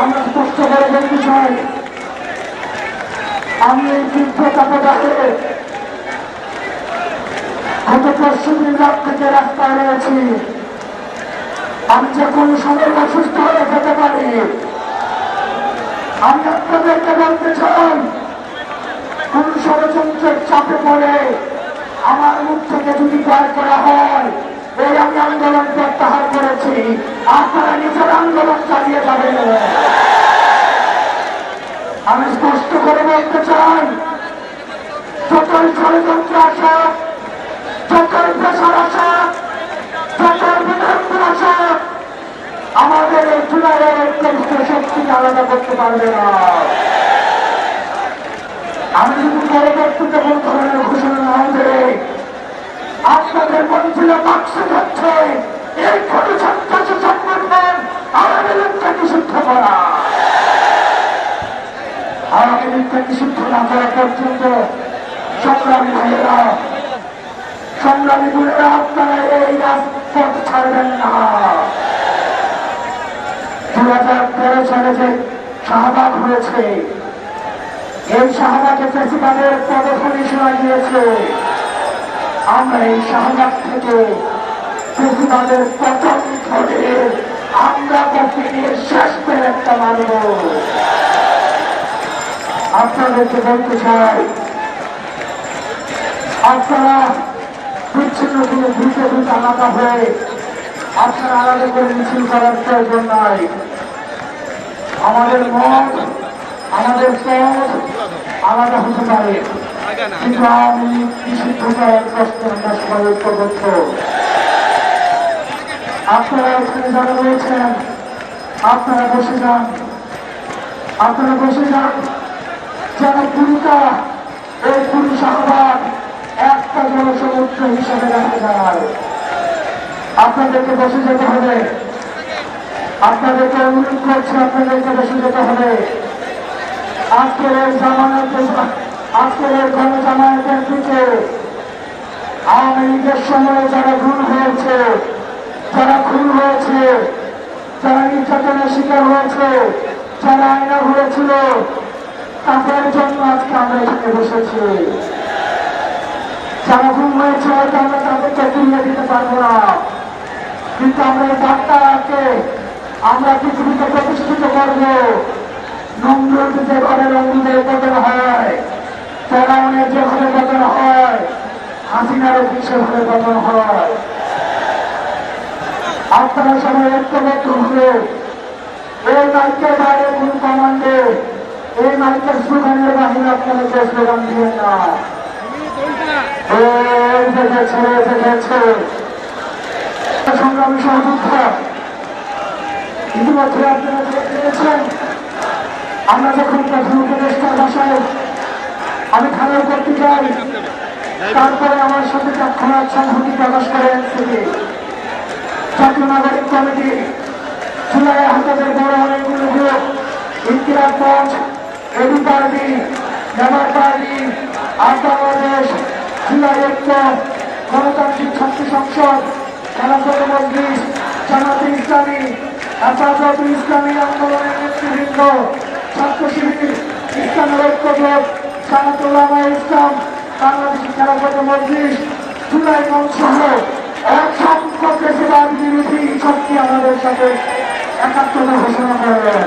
আমরা স্পষ্ট করে বলতে চাই, আমি এই যুদ্ধ কাটাটাকে গত থেকে রাস্তায় রয়েছি। আমি যে কোনো সময় অসুস্থ হয়ে যেতে পারি। আমি আপনাদেরকে বলতে চাই, কোন ষড়যন্ত্রের চাপে পড়ে আমার মুখ থেকে যদি দায়ের করা হয়, এই আমি আন্দোলন প্রত্যাহার করেছি। আপনারা নিজের আন্দোলন চালিয়ে যাবেন। আলাদা করতে পারবে না। আমি যদি পরবর্তীতে কোন ধরনের ঘোষণা না দেয় আপনাদের মনে ছিল বাক্স যাচ্ছে এই ছোট সন্ত্রাস সংগঠন আওয়ামী লীগকে নিষিদ্ধ করা। আওয়ামী লীগকে নিষিদ্ধ না করা পর্যন্ত সংগ্রামী ভাইয়েরা, সংগ্রামী গুণেরা আপনারা এই রাজপথ ছাড়বেন না। দু হাজার তেরো সালে যে হয়েছে। এই শাহবাগে প্রেসিডেন্টের পদক্ষণে শোনা গিয়েছে। আমরা এই শাহবাগ থেকে প্রেসিডেন্টের প্রথম ধরে আমরা কপিনিয়ে শেষ একটা মানব আপনাদেরকে বলতে চাই, আপনারা বিচ্ছিন্ন কোনো দ্রুত দ্রুত আলাদা হয়ে আপনারা আলাদা করে মিছিল করার প্রয়োজন নাই। আমাদের মত আমাদের পথ আলাদা হতে পারে। কিন্তু আমি করার প্রশ্ন আমরা সবাই ঐক্যবদ্ধ। আপনারা এখানে যারা রয়েছেন, আপনারা বসে যান। আপনারা বসে যান। যেন পুরুকা এই পুরুষ আহ্বান একটা জনসমুদ্র হিসাবে দেখা যায়। আপনাদেরকে বসে যেতে হবে। আপনাদেরকে অনুরোধ করছি, আপনাদেরকে বসে যেতে হবে। আজকের এই জামানতের আজকের এই গণজামায়াতের দিকে আওয়ামী লীগের সময়ে যারা খুন হয়েছে, যারা খুন হয়েছে, যারা নির্যাতনের শিকার হয়েছে, যারা আয়না হয়েছিল তাদের জন্য আজকে আমরা এখানে বসেছি। যারা ঘুম হয়েছে, হয়তো আমরা তাদেরকে ফিরিয়ে দিতে পারব না। কিন্তু আমরা বার্তাকে আমরা পৃথিবীতে প্রতিষ্ঠিত করব। নমরুদ যে ঘরে নমরুদের পতন হয়, ফেরাউনের যে ঘরে পতন হয় হাসিনারও কিসের ঘরে পতন হয়। আপনারা সবাই ঐক্যবদ্ধ হলে। এই নাইকের বাইরে কোন কমান্ডে, এই নাইকের স্লোগানের বাহিনী আপনাদেরকে স্লোগান দিবেন না। সংগ্রামী সহযোদ্ধা ইতিমধ্যে আপনারা দেখেছেন আমরা যখন প্রধান উপদেষ্টার বাসায় আমি খাবার করতে যাই তারপরে আমার সাথে তৎক্ষণাৎ সংহতি প্রকাশ করে এনসিপি। জাতীয় নাগরিক কমিটি, জুলাই হাতাদের বড় অনেকগুলো গ্রুপ ইন্দিরা পঞ্চ, এবি পার্টি লেবার পার্টি আর বাংলাদেশ, জুলাই ঐক্য, গণতান্ত্রিক ছাত্র সংসদ, খেলাফত মজলিস, জামাতে ইসলামী হেফাজত ইসলামী আন্দোলনের নেতৃবৃন্দ ছাত্র শিবির ইসলামের ঐক্যজোট জোট জামাতুল্লাহ ইসলাম, বাংলাদেশ খেলাফত মসজিদ জুলাই মঞ্চ অসংখ্য বেশিরভাগ বিরোধী শক্তি আমাদের সাথে। একাত্মতা ঘোষণা করবেন